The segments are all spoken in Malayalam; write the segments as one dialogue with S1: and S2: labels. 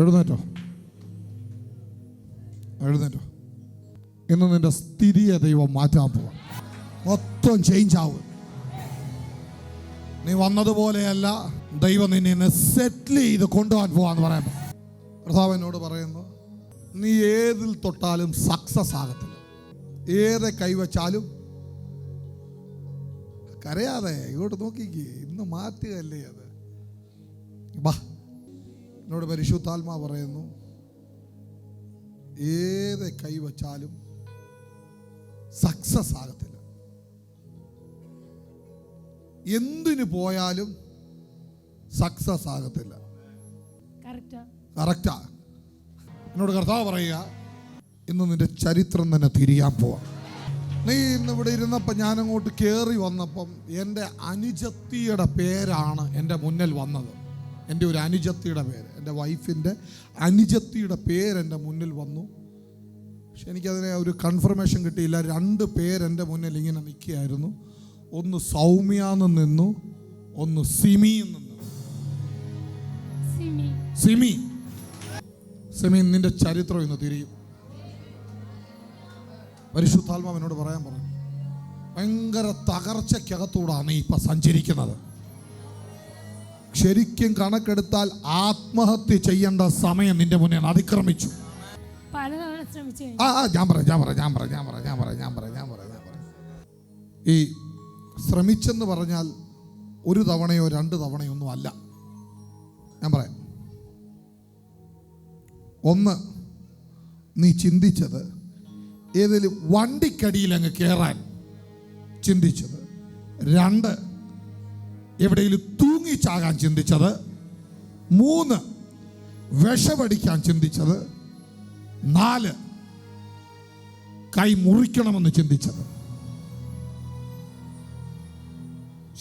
S1: എഴുന്നേറ്റോ? എഴുന്നേറ്റോ. ഇന്ന് നിന്റെ സ്ഥിതിയെ ദൈവം മാറ്റാൻ പോവാ. മൊത്തം ചേഞ്ച് ആവും. നീ വന്നതുപോലെയല്ല ദൈവം നിന്നെ സെറ്റിൽ ചെയ്ത് കൊണ്ടുപോകാൻ പോവാന്ന് പറയുമ്പോൾ കർത്താവ് എന്നോട് പറയുന്നു നീ ഏതിൽ തൊട്ടാലും സക്സസ് ആകത്തില്ല. ഏതെ കൈവച്ചാലും കരയാതെ ഇങ്ങോട്ട് നോക്കിക്കേ. ഇന്ന് മാറ്റുകയല്ലേ അത്? ബാ. എന്നോട് പരിശുദ്ധാത്മാ പറയുന്നു ഏത് കൈവച്ചാലും സക്സസ് ആകത്തില്ല. എന്തിനു പോയാലും സക്സസ് ആകത്തില്ല.
S2: കറക്റ്റാ
S1: എന്നോട് കർത്താവ് പറയുക ഇന്ന് നിന്റെ ചരിത്രം തന്നെ തിരിയാൻ പോവാം. നീ ഇന്ന് ഇവിടെ ഇരുന്നപ്പോൾ ഞാനങ്ങോട്ട് കയറി വന്നപ്പം എന്റെ അനുജത്തിയുടെ പേരാണ് എന്റെ മുന്നിൽ വന്നത്. എന്റെ ഒരു അനുജത്തിയുടെ പേര് എന്റെ വൈഫിന്റെ അനുജത്തിയുടെ പേര് എന്റെ മുന്നിൽ വന്നു. പക്ഷെ എനിക്കതിനെ ഒരു കൺഫർമേഷൻ കിട്ടിയില്ല. രണ്ട് പേര് എന്റെ മുന്നിൽ ഇങ്ങനെ നിൽക്കുകയായിരുന്നു. ഒന്ന് സൗമ്യ എന്ന് നിന്നു ഒന്ന് സിമി നിന്നു.
S2: സിമി.
S1: സിമി. സിമി നിന്റെ ചരിത്രം ഇന്ന് തിരിയും. പരിശുദ്ധാത്മാവിനോട് പറയാൻ പറഞ്ഞു ഭയങ്കര തകർച്ചയ്ക്കകത്തൂടാണ് നീ ഇപ്പൊ സഞ്ചരിക്കുന്നത്. ശരിക്കും കണക്കെടുത്താൽ ആത്മഹത്യ ചെയ്യേണ്ട സമയം നിന്റെ മുന്നേ അതിക്രമിച്ചു. ആ ആ ഞാൻ പറയാം ഞാൻ പറയാം ഞാൻ പറയാം ഞാൻ പറയാം ഞാൻ പറയാം ഞാൻ പറയാം ഞാൻ പറയാം ഞാൻ പറയാം. ഈ ശ്രമിച്ചെന്ന് പറഞ്ഞാൽ ഒരു തവണയോ രണ്ട് തവണയോ ഒന്നും അല്ല. ഞാൻ പറയാം. ഒന്ന് നീ ചിന്തിച്ചത് ഏതെങ്കിലും വണ്ടിക്കടിയിൽ അങ്ങ് കയറാൻ ചിന്തിച്ചത്. രണ്ട് എവിടെയെങ്കിലും തൂങ്ങിച്ചാകാൻ ചിന്തിച്ചത്. മൂന്ന് വിഷമടിക്കാൻ ചിന്തിച്ചത്. നാല് കൈ മുറിക്കണമെന്ന് ചിന്തിച്ചത്.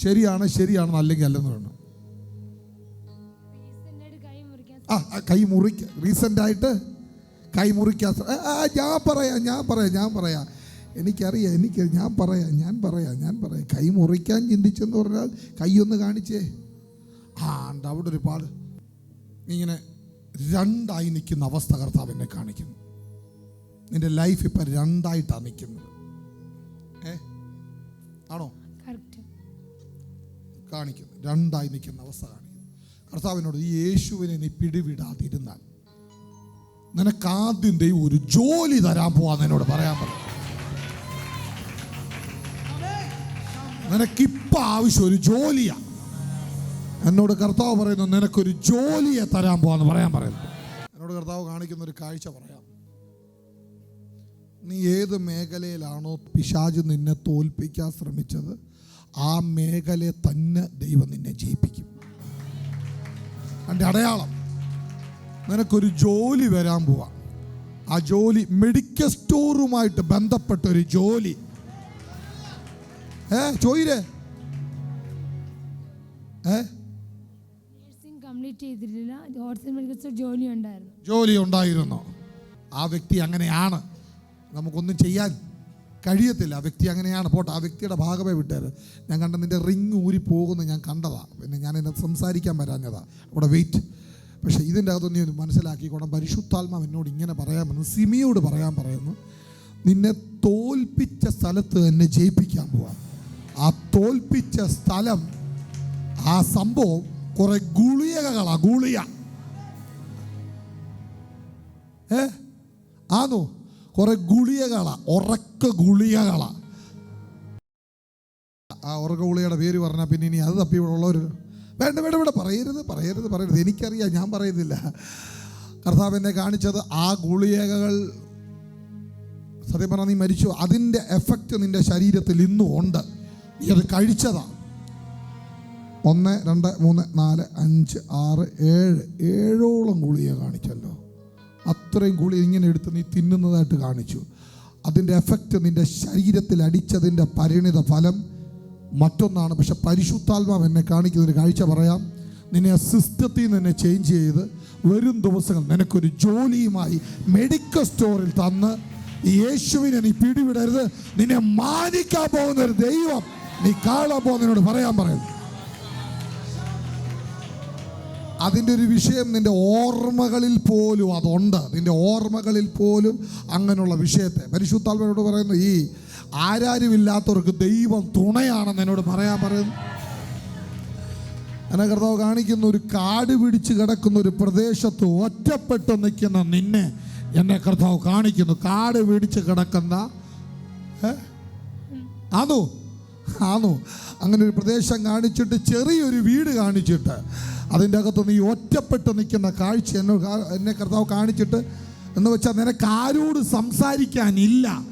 S1: ശരിയാണ് ശരിയാണെന്ന് അല്ലെങ്കിൽ അല്ലെന്ന് വേണം ആ കൈ മുറിക്ക റീസെന്റ് ആയിട്ട് കൈ മുറിക്കാൻ ഞാൻ പറയാം ഞാൻ പറയാം ഞാൻ പറയാം. എനിക്കറിയാം എനിക്ക് ഞാൻ പറയാം ഞാൻ പറയാം ഞാൻ പറയാം. കൈ മുറിക്കാൻ ചിന്തിച്ചെന്ന് പറഞ്ഞാൽ കൈ ഒന്ന് കാണിച്ചേ. ആ ഉണ്ട് അവിടെ ഒരു പാട് ഇങ്ങനെ രണ്ടായി നിൽക്കുന്ന അവസ്ഥ കർത്താവ് എന്നെ കാണിക്കുന്നു. നിന്റെ ലൈഫ് ഇപ്പം രണ്ടായിട്ടാണ് നിൽക്കുന്നത്. ഏ? ആണോ? കാണിക്കുന്നു. രണ്ടായി നിൽക്കുന്ന അവസ്ഥ കാണിക്കുന്നു. കർത്താവിനോട് ഈ യേശുവിനെ നീ പിടിവിടാതിരുന്നാൽ നിനക്ക് ആദ്യം ദൈവം ഒരു ജോലി തരാൻ പോവാന്ന് എന്നോട് പറയാൻ പറഞ്ഞു. നിനക്കിപ്പോൾ ആവശ്യം ഒരു ജോലിയാ. എന്നോട് കർത്താവ് പറയുന്നു നിനക്കൊരു ജോലിയെ തരാൻ പോവാന്ന് പറയാൻ പറയുന്നു. എന്നോട് കർത്താവ് കാണിക്കുന്ന ഒരു കാഴ്ച പറയാം. നീ ഏത് മേഖലയിലാണോ പിശാജ് നിന്നെ തോൽപ്പിക്കാൻ ശ്രമിച്ചത് ആ മേഖലയെ തന്നെ ദൈവം നിന്നെ ജയിപ്പിക്കും. എന്റെ അടയാളം നിനക്കൊരു ജോലി വരാൻ പോവാ. ആ ജോലി മെഡിക്കൽ സ്റ്റോറുമായിട്ട് ബന്ധപ്പെട്ട ഒരു ജോലി. ഏ ചോയിരേ ഏ?
S2: ചെയ്തിട്ടില്ല. ഹോസ്റ്റൽ മെഡിക്കൽ ജോലി ഉണ്ടായിരുന്നു.
S1: ജോലി ഉണ്ടായിരുന്നു. ആ വ്യക്തി അങ്ങനെയാണ്. നമുക്കൊന്നും ചെയ്യാൻ കഴിയത്തില്ല. ആ വ്യക്തി അങ്ങനെയാണ്. പോട്ടെ ആ വ്യക്തിയുടെ ഭാഗമേ വിട്ടേര്. ഞാൻ കണ്ട നിന്റെ റിങ് ഊരി പോകുന്ന ഞാൻ കണ്ടതാ. പിന്നെ ഞാൻ എന്നെ സംസാരിക്കാൻ വരാഞ്ഞതാ. അവിടെ വെയിറ്റ് പക്ഷേ ഇതിന്റെ അകത്തൊന്നും ഒന്ന് മനസ്സിലാക്കിക്കോണം. പരിശുദ്ധാത്മാവ് എന്നോട് ഇങ്ങനെ പറയാൻ പറഞ്ഞു സിമിയോട് പറയാൻ പറയുന്നു. നിന്നെ തോൽപ്പിച്ച സ്ഥലത്ത് തന്നെ ജയിപ്പിക്കാൻ പോവാം. ആ തോൽപ്പിച്ച സ്ഥലം ആ സംഭവം കുറെ ഗുളികകളാ ഗുളിയ. ഏ? ആണോ കുറെ ഗുളികകളാ ഉറക്ക ഗുളികകളാ ആ ഉറക്ക ഗുളികയുടെ പേര് പറഞ്ഞാൽ പിന്നെ ഇനി അത് തപ്പി ഇവിടെ ഉള്ളവർ വേണ്ട വേണ്ട വേണ്ട. പറയരുത് പറയരുത് പറയരുത്. എനിക്കറിയാം ഞാൻ പറയുന്നില്ല കർത്താവ് എന്നെ കാണിച്ചത് ആ ഗുളികകൾ സത്യം പറഞ്ഞാൽ നീ മരിച്ചു. അതിന്റെ എഫക്റ്റ് നിന്റെ ശരീരത്തിൽ ഇന്നും ഉണ്ട്. നീ അത് കഴിച്ചതാ. ഒന്ന് രണ്ട് മൂന്ന് നാല് അഞ്ച് ആറ് ഏഴ്. ഏഴോളം ഗുളിക കാണിച്ചല്ലോ. അത്രയും ഗുളി ഇങ്ങനെ എടുത്ത് നീ തിന്നുന്നതായിട്ട് കാണിച്ചു. അതിന്റെ എഫക്റ്റ് നിന്റെ ശരീരത്തിൽ അടിച്ചതിന്റെ പരിണിത ഫലം മറ്റൊന്നാണ്. പക്ഷെ പരിശുദ്ധാത്മാവ് എന്നെ കാണിക്കുന്നൊരു കാഴ്ച പറയാം. നിന്നെ സിസ്റ്റത്തിൽ നിന്ന് എന്നെ ചേഞ്ച് ചെയ്ത് വരും ദിവസങ്ങൾ നിനക്കൊരു ജോലിയുമായി മെഡിക്കൽ സ്റ്റോറിൽ തന്ന് യേശുവിനെ നീ പിടിവിടരുത്. നിന്നെ മാനിക്കാൻ പോകുന്ന ഒരു ദൈവം നീ കാണാൻ പോകുന്നതിനോട് പറയാൻ പറയുന്നു. അതിന്റെ ഒരു വിഷയം നിന്റെ ഓർമ്മകളിൽ പോലും അതുണ്ട്. നിന്റെ ഓർമ്മകളിൽ പോലും അങ്ങനെയുള്ള വിഷയത്തെ. പരിശുദ്ധാത്മനോട് പറയുന്നു ഈ ആരാരുമില്ലാത്തവർക്ക് ദൈവം തുണയാണെന്ന് എന്നോട് പറയാൻ പറയുന്നു. എന്നെ കർത്താവ് കാണിക്കുന്ന ഒരു കാട് പിടിച്ച് കിടക്കുന്ന ഒരു പ്രദേശത്ത് ഒറ്റപ്പെട്ട് നിൽക്കുന്ന നിന്നെ എന്നെ കർത്താവ് കാണിക്കുന്നു. കാട് പിടിച്ച് കിടക്കുന്ന ഏ? ആണോ ആണോ അങ്ങനെ ഒരു പ്രദേശം കാണിച്ചിട്ട് ചെറിയൊരു വീട് കാണിച്ചിട്ട് അതിന്റെ അകത്തുനിന്ന് ഈ ഒറ്റപ്പെട്ട് നിൽക്കുന്ന കാഴ്ച എന്നെ എന്നെ കർത്താവ് കാണിച്ചിട്ട് എന്ന് വെച്ചാൽ നിനക്ക് ആരോട് സംസാരിക്കാനില്ല.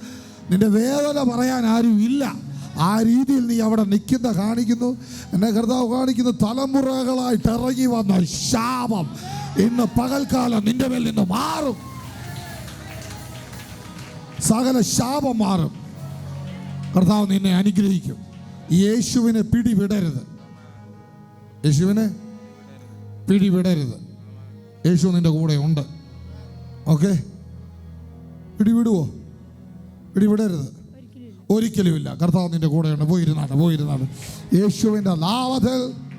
S1: നിന്റെ വേദന പറയാൻ ആരും ഇല്ല. ആ രീതിയിൽ നീ അവിടെ നിൽക്കുന്ന കാണിക്കുന്നു. എന്നെ കർത്താവ് കാണിക്കുന്നു തലമുറകളായിട്ട് ഇറങ്ങി വന്ന ശാപം ഇന്ന് പകൽക്കാലം നിന്റെ മേൽ നിന്ന് മാറും. സകല ശാപം മാറും. കർത്താവ് നിന്നെ അനുഗ്രഹിക്കും. യേശുവിനെ പിടിവിടരുത്. യേശുവിനെ പിടിവിടരുത്. യേശു നിന്റെ കൂടെ ഉണ്ട്. ഓക്കെ? പിടിവിടുവോ? പിടിവിടരുത്.
S2: ഒരിക്കലും
S1: ഒരിക്കലുമില്ല. കർത്താവ് നിന്റെ കൂടെയുണ്ട് പോയിരുന്നാണ് പോയിരുന്നാണ് യേശുവിന്റെ നാമത്തിൽ